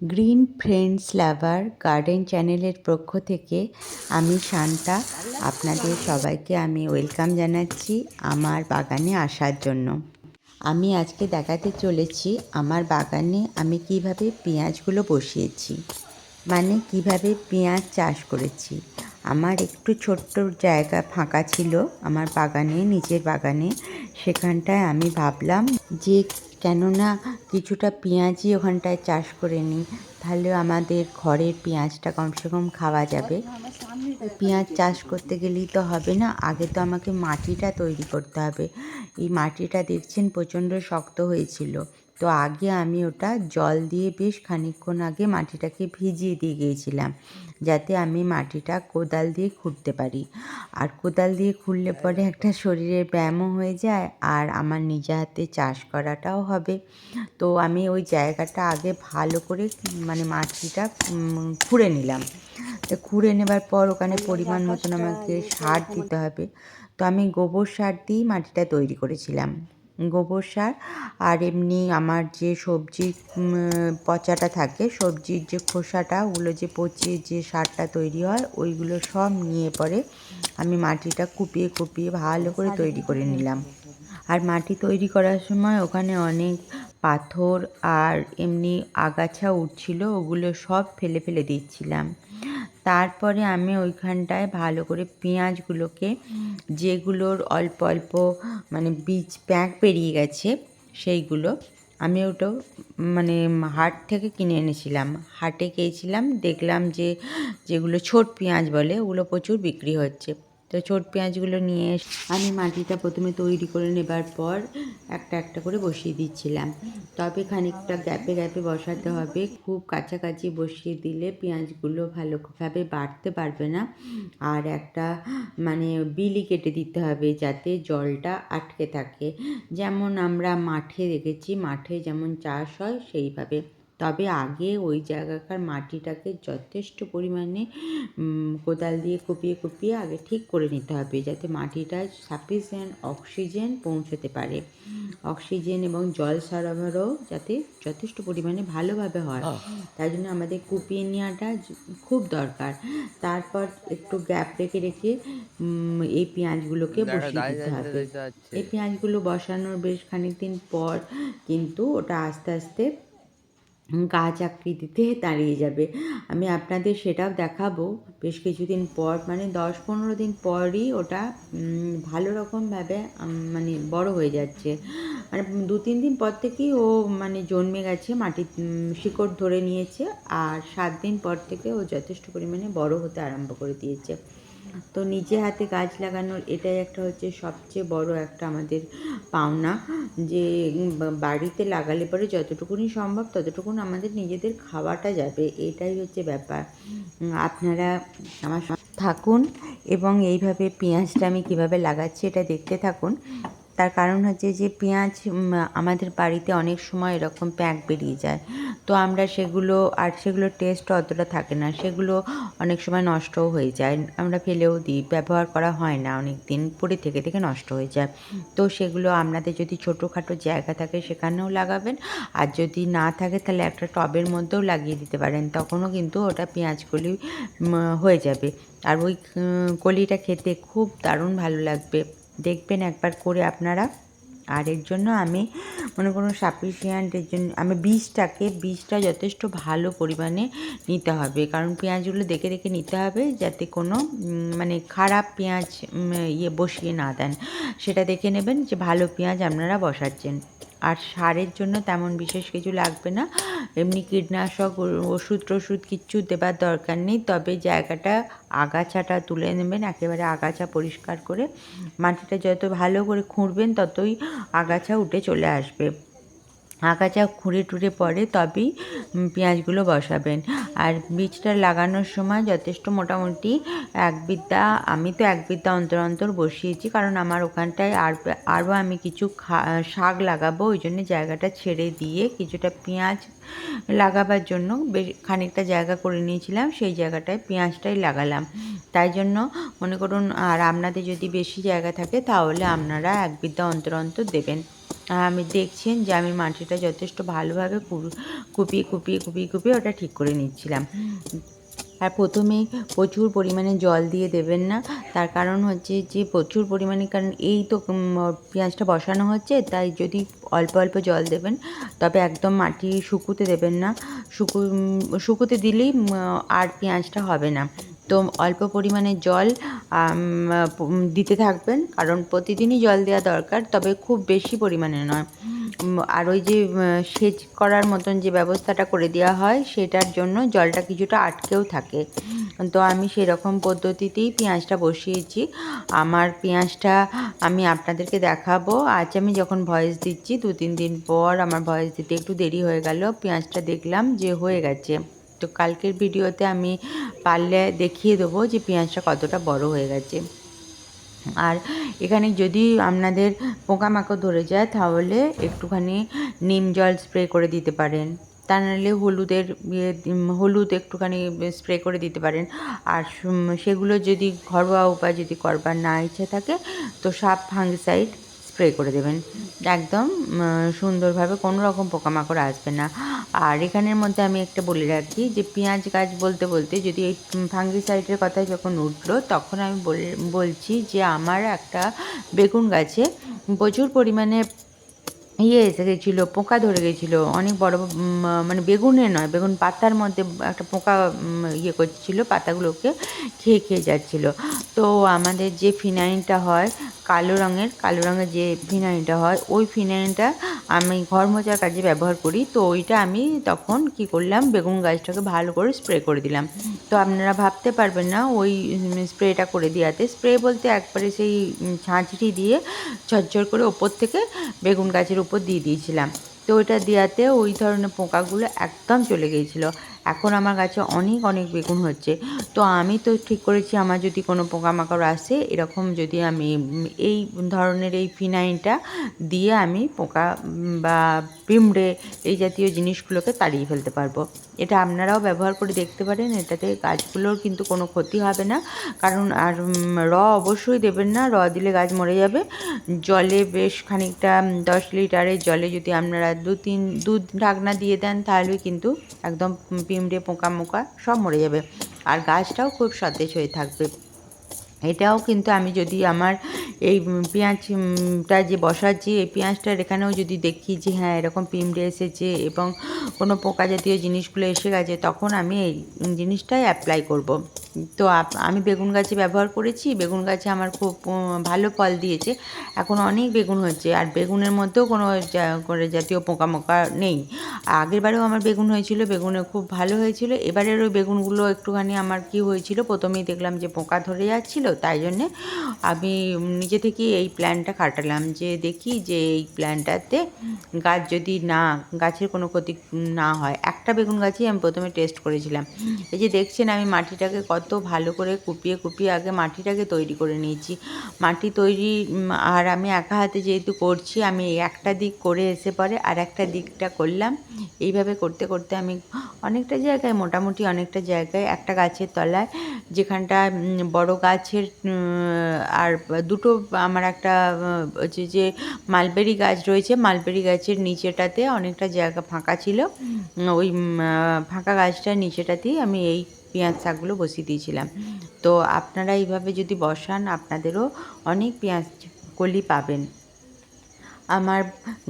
Green friends লাভার garden চ্যানেলের পক্ষ থেকে আমি শান্তা। আপনাদের সবাইকে আমি ওয়েলকাম জানাচ্ছি আমার বাগানে আসার জন্য। আমি আজকে দেখাতে চলেছি আমার বাগানে আমি কীভাবে পেঁয়াজগুলো বসিয়েছি মানে কীভাবে পেঁয়াজ চাষ করেছি। আমার একটু ছোট্ট জায়গা ফাঁকা ছিল আমার বাগানে, নিজের বাগানে। সেখানটায় আমি ভাবলাম যে কেননা কিছুটা পেঁয়াজই ওখানটায় চাষ করে নিই, তাহলে আমাদের ঘরের পেঁয়াজটা কমসে কম খাওয়া যাবে। পেঁয়াজ চাষ করতে গেলেই তো হবে না, আগে তো আমাকে মাটিটা তৈরি করতে হবে। এই মাটিটা দেখছেন প্রচণ্ড শক্ত হয়েছিল। তো আগে আমি ওটা জল দিয়ে বেশ খানিকক্ষণ আগে মাটিটাকে ভিজিয়ে দিয়ে গিয়েছিলাম যাতে আমি মাটিটা কোদাল দিয়ে খুঁড়তে পারি। আর কোদাল দিয়ে খুঁড়লে পরে একটা শরীরের ব্যায়ামও হয়ে যায় আর আমার নিজে হাতে চাষ করাটাও হবে। তো আমি ওই জায়গাটা আগে ভালো করে মানে মাটিটা খুঁড়ে নিলাম। তো খুঁড়ে নেবার পর ওখানে পরিমাণ মতন আমাকে সার দিতে হবে। তো আমি গোবর সার দিয়েই মাটিটা তৈরি করেছিলাম। গোবর সার আর এমনি আমার যে সবজির উম, পচাটা থাকে সবজির যে খোসাটা ওগুলো যে পচিয়ে যে সারটা তৈরি হয় ওইগুলো সব নিয়ে পরে আমি মাটিটা কুপিয়ে কুপিয়ে ভালো করে তৈরি করে নিলাম। আর মাটি তৈরি করার সময় ওখানে অনেক পাথর আর এমনি আগাছা উঠছিল ওগুলো সব ফেলে ফেলে দিচ্ছিলাম। তারপরে আমি ওইখানটায় ভালো করে পেঁয়াজগুলোকে যেগুলোর অল্প অল্প মানে বীজ প্যাক পেরিয়ে গেছে, সেইগুলো আমি ওটাও মানে হাট থেকে কিনে এনেছিলাম। হাটে গিয়েছিলাম, দেখলাম যে যেগুলো ছোট পেঁয়াজ বলে, ওগুলো প্রচুর বিক্রি হচ্ছে। তো ছোট পেঁয়াজগুলো নিয়ে আমি মাটিটা প্রথমে তৈরি করে নেবার পর একটা একটা করে বসিয়ে দিচ্ছিলাম। তবে খানিকটা গ্যাপে গ্যাপে বসাতে হবে। খুব কাছাকাছি বসিয়ে দিলে পেঁয়াজগুলো ভালোভাবে বাড়তে পারবে না। আর একটা মানে বিলি কেটে দিতে হবে যাতে জলটা আটকে থাকে। যেমন আমরা মাঠে দেখেছি মাঠে যেমন চাষ হয় সেইভাবে তবে আগে ওই জায়গাকার মাটিটাকে যথেষ্ট পরিমাণে কোদাল দিয়ে কুপিয়ে কুপিয়ে আগে ঠিক করে নিতে হবে যাতে মাটিটা সাফিসিয়েন্ট অক্সিজেন পৌঁছতে পারে। অক্সিজেন এবং জল সরবরাহ যাতে যথেষ্ট পরিমাণে ভালোভাবে হয়। তাই জন্য আমাদের কুপিয়ে নেওয়াটা খুব দরকার। তারপর একটু গ্যাপ রেখে রেখে এই পেঁয়াজগুলোকে বসিয়ে দিতে হবে। এই পেঁয়াজগুলো বসানোর বেশ খানিকদিন পর কিন্তু ওটা আস্তে আস্তে গাছ আকৃতিতে দাঁড়িয়ে যাবে। আমি আপনাদের সেটাও দেখাবো। বেশ কিছুদিন পর মানে দশ পনেরো দিন পরই ওটা ভালো রকমভাবে মানে বড় হয়ে যাচ্ছে। মানে দু তিন দিন পর থেকেই ও মানে জন্মে গেছে, মাটি শিকড় ধরে নিয়েছে। আর সাত দিন পর থেকে ও যথেষ্ট পরিমাণে বড় হতে আরম্ভ করে দিয়েছে। তো নিজে হাতে গাছ লাগানোর এটাই একটা হচ্ছে সবচেয়ে বড় একটা আমাদের পাওনা, যে বাড়িতে লাগালে পরে যতটুকুনি সম্ভব ততটুকুন আমাদের নিজেদের খাওয়াটা যাবে, এটাই হচ্ছে ব্যাপার। আপনারা আমার থাকুন এবং এইভাবে পেঁয়াজটা আমি কীভাবে লাগাচ্ছি এটা দেখতে থাকুন। তার কারণ হচ্ছে যে পেঁয়াজ আমাদের বাড়িতে অনেক সময় এরকম প্যাক বেরিয়ে যায়। তো আমরা সেগুলো আর সেগুলোর টেস্ট অতটা থাকে না। সেগুলো অনেক সময় নষ্টও হয়ে যায়। আমরা ফেলেও দিই। ব্যবহার করা হয় না অনেক দিন পরে থেকে থেকে নষ্ট হয়ে যায়। তো সেগুলো আপনাদের যদি ছোটোখাটো জায়গা থাকে সেখানেও লাগাবেন। আর যদি না থাকে তাহলে একটা টবের মধ্যেও লাগিয়ে দিতে পারেন। তখনও কিন্তু ওটা পেঁয়াজকলি উম, হয়ে যাবে। আর ওই কলিটা খেতে খুব দারুণ ভালো লাগবে। দেখবেন একবার করে আপনারা। আর এর জন্য আমি মনে করুন সাফিসিয়ান্টের জন্য, আমি বীজটাকে, বীজটা যথেষ্ট ভালো পরিমাণে নিতে হবে। কারণ পেঁয়াজগুলো দেখে দেখে নিতে হবে যাতে কোনো মানে খারাপ পেঁয়াজ ইয়ে বসিয়ে না দেন। সেটা দেখে নেবেন যে ভালো পেঁয়াজ আপনারা বসাচ্ছেন। আর সারের জন্য তেমন বিশেষ কিছু লাগবে না। এমনি কীটনাশক ওষুধ টষুধ কিচ্ছু দেবার দরকার নেই। তবে জায়গাটা, আগাছাটা তুলে নেবেন, একেবারে আগাছা পরিষ্কার করে। মাটিটা যত ভালো করে খুঁড়বেন, ততই আগাছা উঠে চলে আসবে। আগাছা খুঁড়ে টুড়ে পরে তবেই পেঁয়াজগুলো বসাবেন। আর বীজটা লাগানোর সময় যথেষ্ট মোটামুটি এক বিদ্যা, আমি তো এক বিদ্যা অন্তর অন্তর বসিয়েছি, কারণ আমার ওখানটায় আর, আরও আমি কিছু খা, শাক লাগাবো, ওই জন্য জায়গাটা ছেড়ে দিয়ে কিছুটা পেঁয়াজ লাগাবার জন্য বেশ খানিকটা জায়গা করে নিয়েছিলাম, সেই জায়গাটায় পেঁয়াজটাই লাগালাম। তাই জন্য মনে করুন, আর আপনাদের যদি বেশি জায়গা থাকে, তাহলে আপনারা এক বিদ্যা অন্তর অন্তর দেবেন। আমি দেখছেন যে আমি মাটিটা যথেষ্ট ভালোভাবে কুপিয়ে কুপিয়ে কুপিয়ে কুপিয়ে ওটা ঠিক করে নিচ্ছিলাম। আর প্রথমেই প্রচুর পরিমাণে জল দিয়ে দেবেন না। তার কারণ হচ্ছে যে প্রচুর পরিমাণে, কারণ এই তো পেঁয়াজটা বসানো হচ্ছে, তাই যদি অল্প অল্প জল দেবেন, তবে একদম মাটি শুকুতে দেবেন না। শুকু শুকুতে দিলেই আর পেঁয়াজটা হবে না। তো অল্প পরিমাণে জল দিতে থাকবেন। কারণ প্রতিদিনই জল দেওয়া দরকার, তবে খুব বেশি পরিমাণে নয়। আর ওই যে সেচ করার মতন যে ব্যবস্থাটা করে দেওয়া হয়, সেটার জন্য জলটা কিছুটা আটকেও থাকে। তো আমি সেরকম পদ্ধতিতেই পেঁয়াজটা বসিয়েছি। আমার পেঁয়াজটা আমি আপনাদেরকে দেখাবো। আজ আমি যখন ভয়েস দিচ্ছি দু তিন দিন পর আমার ভয়েস দিতে একটু দেরি হয়ে গেল। পেঁয়াজটা দেখলাম যে হয়ে গেছে। তো কালকের ভিডিওতে আমি পারলে দেখিয়ে দেবো যে পেঁয়াজটা কতটা বড় হয়ে গেছে। আর এখানে যদি আপনাদের পোকামাকড় ধরে যায়, তাহলে একটুখানি নিম জল স্প্রে করে দিতে পারেন। তা নাহলে হলুদের ইয়ে হলুদ একটুখানি স্প্রে করে দিতে পারেন। আর সেগুলো যদি ঘরোয়া উপায় যদি করবার না ইচ্ছে থাকে, তো সাপ ফাঙ্গিসাইড স্প্রে করে দেবেন। একদম সুন্দরভাবে কোনো রকম পোকামাকড় আসবে না। আর এখানের মধ্যে আমি একটা বলে রাখি যে, পেঁয়াজ গাছ বলতে বলতে যদি এই ফাঙ্গিসাইডের কথা যখন উঠল, তখন আমি বলে, বলছি যে, আমার একটা বেগুন গাছে প্রচুর পরিমাণে ইয়ে এসে গেছিল, পোকা ধরে গেছিল। অনেক বড় মানে বেগুনে নয়, বেগুন পাতার মধ্যে একটা পোকা ইয়ে করছিল, পাতাগুলোকে খেয়ে খেয়ে যাচ্ছিল। তো আমাদের যে ফিনাইনটা হয়, কালো রঙের কালো রঙের যে ফিনাইনটা হয়, ওই ফিনাইনটা আমি ঘর মোছার কাজে ব্যবহার করি। তো ওইটা আমি তখন কি করলাম, বেগুন গাছটাকে ভালো করে স্প্রে করে দিলাম। তো আপনারা ভাবতে পারবেন না, ওই স্প্রেটা করে দেওয়াতে। স্প্রে বলতে একবারে সেই ছাঁচড়ি দিয়ে ঝরঝর করে ওপর থেকে বেগুন গাছের উপর দিয়ে দিয়েছিলাম। তো ওইটা দেওয়াতে ওই ধরনের পোকাগুলো একদম চলে গিয়েছিল। এখন আমার গাছে অনেক অনেক বেগুন হচ্ছে। তো আমি তো ঠিক করেছি, আমার যদি কোনো পোকামাকড় আসে, এরকম যদি আমি এই ধরনের এই ফিনাইনটা দিয়ে আমি পোকা বা পিঁমড়ে এই জাতীয় জিনিসগুলোকে তাড়িয়ে ফেলতে পারব। এটা আপনারাও ব্যবহার করে দেখতে পারেন, এটাতে গাছগুলোর কিন্তু কোনো ক্ষতি হবে না। কারণ আর র অবশ্যই দেবেন না, র দিলে গাছ মরে যাবে। জলে বেশ খানিকটা দশ লিটারের জলে যদি আপনারা দু তিন দুধ ঢাকনা দিয়ে দেন, তাহলে কিন্তু একদম পিঁমড়ে পোকা মোকা সব মরে যাবে। আর গাছটাও খুব সতেজ হয়ে থাকবে। এটাও কিন্তু আমি যদি আমার এই পেঁয়াজটা যে বসাচ্ছি এই পেঁয়াজটার এখানেও যদি দেখি যে হ্যাঁ এরকম পিমড়ে এসেছে এবং কোনো পোকা জাতীয় জিনিসগুলো এসে গেছে, তখন আমি এই জিনিসটাই অ্যাপ্লাই করব। তো আমি বেগুন গাছে ব্যবহার করেছি, বেগুন গাছে আমার খুব ভালো ফল দিয়েছে। এখন অনেক বেগুন হচ্ছে আর বেগুনের মধ্যেও কোনো জাতীয় পোকা মোকা নেই। আগের বারেও আমার বেগুন হয়েছিল, বেগুনে খুব ভালো হয়েছিল। এবারের ওই বেগুনগুলো একটুখানি আমার কি হয়েছিল, প্রথমেই দেখলাম যে পোকা ধরে যাচ্ছিল তাই জন্যে আমি নিজে থেকেই এই প্ল্যানটা খাটালাম যে দেখি যে এই প্ল্যানটাতে গাছ যদি না গাছের কোনো ক্ষতি না হয় একটা বেগুন গাছই আমি প্রথমে টেস্ট করেছিলাম। এই যে দেখছেন আমি মাটিটাকে কত ভালো করে কুপিয়ে কুপিয়ে আগে মাটিটাকে তৈরি করে নিয়েছি। মাটি তৈরি আর আমি একা হাতে যেহেতু করছি আমি একটা দিক করে এসে পরে আর একটা দিকটা করলাম। এইভাবে করতে করতে আমি অনেকটা জায়গায় মোটামুটি অনেকটা জায়গায় একটা গাছের তলায় যেখানটা বড় গাছের আর দুটো আমার একটা হচ্ছে যে মালবেরি গাছ রয়েছে মালবেরি গাছের নিচেটাতে অনেকটা জায়গা ফাঁকা ছিল। ওই ফাঁকা গাছটার নিচেটাতেই আমি এই পেঁয়াজ শাকগুলো বসিয়ে দিয়েছিলাম। তো আপনারা এইভাবে যদি বসান আপনাদেরও অনেক পেঁয়াজ কলি পাবেন। আমার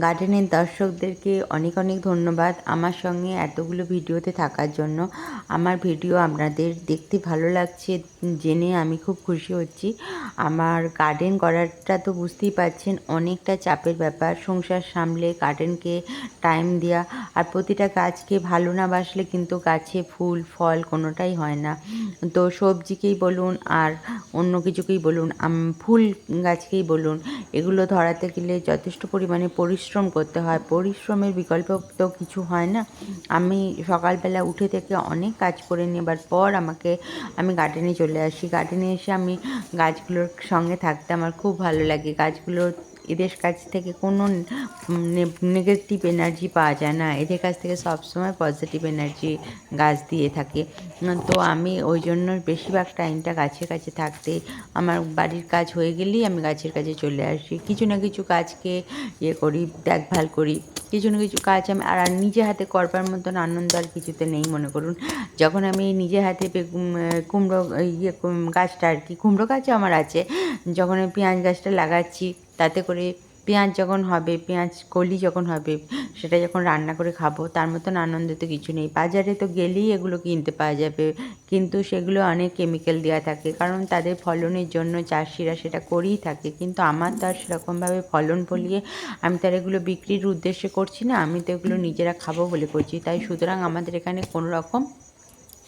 গার্ডেনের দর্শকদেরকে অনেক অনেক ধন্যবাদ আমার সঙ্গে এতগুলো ভিডিওতে থাকার জন্য। আমার ভিডিও আপনাদের দেখতে ভালো লাগছে জেনে আমি খুব খুশি হচ্ছি। আমার গার্ডেন করাটা তো বুঝতেই পারছেন, অনেকটা চাপের ব্যাপার, সংসার সামলে গার্ডেনকে টাইম দেওয়া আর প্রতিটা গাছকে ভালো না বাসলে কিন্তু গাছে ফুল, ফল কোনোটাই হয় না। তো সবজিকেই বলুন আর অন্য কিছুকেই বলুন ফুল গাছকেই বলুন, এগুলো ধরাতে গেলে যথেষ্ট পরিমাণে পরিশ্রম করতে হয়। পরিশ্রমের বিকল্প তো কিছু হয় না। আমি সকালবেলা উঠে থেকে অনেক কাজ করে নেবার পর আমাকে, আমি গার্ডেনে চলে আসি। গার্ডেনে এসে আমি গাছগুলোর সঙ্গে থাকতে আমার খুব ভালো লাগে। গাছগুলোর এদের কাছ থেকে কোনো নেগেটিভ এনার্জি পাওয়া যায় না। এদের কাছ থেকে সবসময় পজিটিভ এনার্জি গাছ দিয়ে থাকে। তো আমি ওই জন্য বেশিরভাগ টাইমটা গাছের কাছে থাকতে, আমার বাড়ির কাজ হয়ে গেলেই আমি গাছের কাছে চলে আসি। কিছু না কিছু গাছকে ইয়ে করি, দেখভাল করি। কিছু না কিছু কাজ আমি আর নিজে হাতে করবার মতন আনন্দ আর কিছুতে নেই, মনে করুন। যখন আমি নিজে হাতে কুমড়ো ইয়ে গাছটা আর কি, কুমড়ো গাছও আমার আছে। যখন আমি পেঁয়াজ গাছটা লাগাচ্ছি, তাতে করে পেঁয়াজ যখন হবে, পেঁয়াজ, কলি যখন হবে, সেটা যখন রান্না করে খাব, তার মতন আনন্দ তো কিছু নেই। বাজারে তো গেলেই এগুলো কিনতে পাওয়া যাবে। কিন্তু সেগুলো অনেক কেমিক্যাল দেওয়া থাকে। কারণ তাদের ফলনের জন্য চাষিরা সেটা করেই থাকে। কিন্তু আমার তো আর সেরকমভাবে ফলন ফলিয়ে আমি তার এগুলো বিক্রির উদ্দেশ্যে করছি না। আমি তো এগুলো নিজেরা খাব বলে করছি। তাই সুতরাং আমাদের এখানে কোনো রকম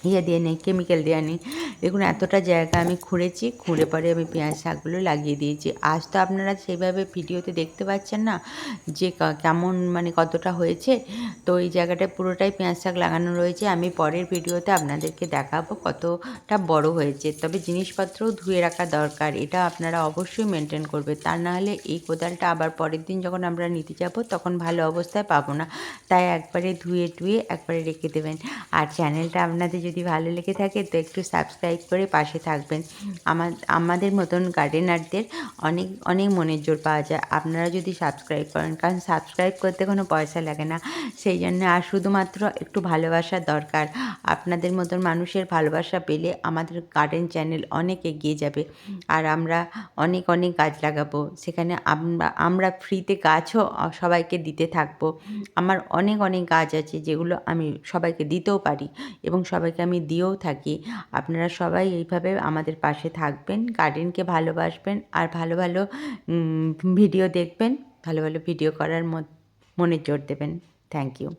ইয়ে দিয়ে নেই কেমিক্যাল দেওয়া নেই। দেখুন, এতটা জায়গা আমি খুঁড়েছি, খুঁড়ে পরে আমি পেঁয়াজ শাকগুলো লাগিয়ে দিয়েছি। আজ তো আপনারা সেইভাবে ভিডিওতে দেখতে পাচ্ছেন না যে কেমন মানে কতটা হয়েছে। তো এই জায়গাটায় পুরোটাই পেঁয়াজ শাক লাগানো রয়েছে। আমি পরের ভিডিওতে আপনাদেরকে দেখাবো কতটা বড় হয়েছে। তবে জিনিসপত্রও ধুয়ে রাখা দরকার, এটা আপনারা অবশ্যই মেনটেন করবে। তা না হলে এই কোদালটা আবার পরের দিন যখন আমরা নিতে যাব, তখন ভালো অবস্থায় পাবো না। তাই একবারে ধুয়ে টুয়ে একবারে রেখে দেবেন। আর চ্যানেলটা আপনাদের যদি ভালো লেগে থাকে তো একটু সাবস্ক্রাইব করে পাশে থাকবেন। আমার আমাদের মতন গার্ডেনারদের অনেক অনেক মনের জোর পাওয়া যায়। আপনারা যদি সাবস্ক্রাইব করেন, কারণ সাবস্ক্রাইব করতে কোনো পয়সা লাগে না। সেই জন্য আর শুধুমাত্র একটু ভালোবাসা দরকার। আপনাদের মতন মানুষের ভালোবাসা পেলে আমাদের গার্ডেন চ্যানেল অনেক এগিয়ে যাবে। আর আমরা অনেক অনেক গাছ লাগাবো। সেখানে আমরা আমরা ফ্রিতে গাছও সবাইকে দিতে থাকব। আমার অনেক অনেক গাছ আছে যেগুলো আমি সবাইকে দিতেও পারি এবং সবাইকে আমি দিয়েও থাকি। আপনারা সবাই এইভাবে আমাদের পাশে থাকবেন, গার্ডেনকে ভালোবাসবেন আর ভালো ভালো ভিডিও দেখবেন, ভালো ভালো ভিডিও করার মনে জোর দেবেন। Thank you